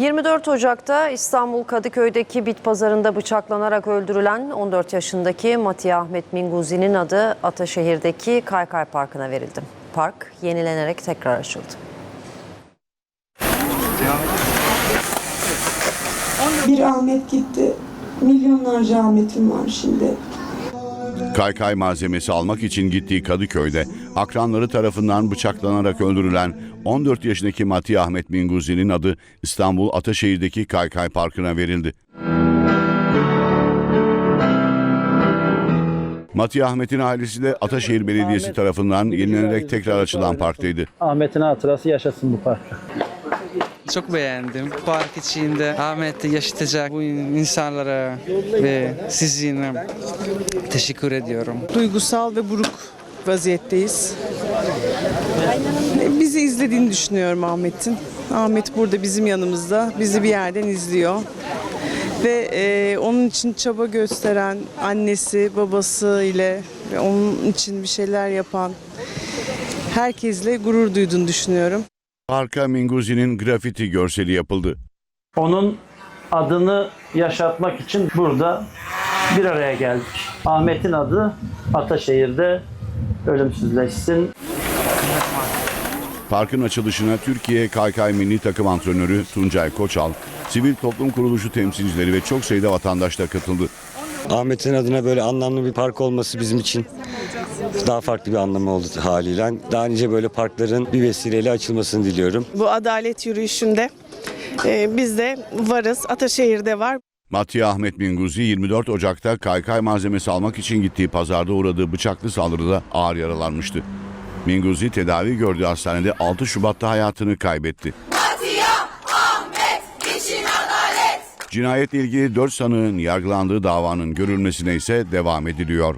24 Ocak'ta İstanbul Kadıköy'deki bit pazarında bıçaklanarak öldürülen 14 yaşındaki Matiye Ahmet Minguzi'nin adı Ataşehir'deki Kaykay Parkı'na verildi. Park yenilenerek tekrar açıldı. Bir Ahmet gitti. Milyonlarca Ahmet'im var şimdi. Kaykay malzemesi almak için gittiği Kadıköy'de akranları tarafından bıçaklanarak öldürülen 14 yaşındaki Mati Ahmet Minguzi'nin adı İstanbul Ataşehir'deki Kaykay Parkı'na verildi. Mati Ahmet'in ailesi de Ataşehir Belediyesi tarafından yenilenerek tekrar açılan parktaydı. Ahmet'in hatırası yaşasın bu parkta. Çok beğendim. Park içinde Ahmet'i yaşatacak bu insanlara ve sizinle teşekkür ediyorum. duygusal ve buruk vaziyetteyiz. Bizi izlediğini düşünüyorum Ahmet'in. Ahmet burada bizim yanımızda, bizi bir yerden izliyor. Ve e, onun için çaba gösteren annesi, babası ile ve onun için bir şeyler yapan herkesle gurur duyduğunu düşünüyorum. Parka Minguzi'nin grafiti görseli yapıldı. Onun adını yaşatmak için burada bir araya geldik. Ahmet'in adı Ataşehir'de ölümsüzleşsin. Parkın açılışına Türkiye Kaykay Milli Takım Antrenörü Tuncay Koçal, sivil toplum kuruluşu temsilcileri ve çok sayıda vatandaş da katıldı. Ahmet'in adına böyle anlamlı bir park olması bizim için daha farklı bir anlamı oldu haliyle. Daha nice böyle parkların bir vesileyle açılmasını diliyorum. Bu adalet yürüyüşünde e, biz de varız. Ataşehir'de var. Matiye Ahmet Minguzi 24 Ocak'ta kaykay malzemesi almak için gittiği pazarda uğradığı bıçaklı saldırıda ağır yaralanmıştı. Minguzi tedavi gördüğü hastanede 6 Şubat'ta hayatını kaybetti. Cinayetle ilgili 4 sanığın yargılandığı davanın görülmesine ise devam ediliyor.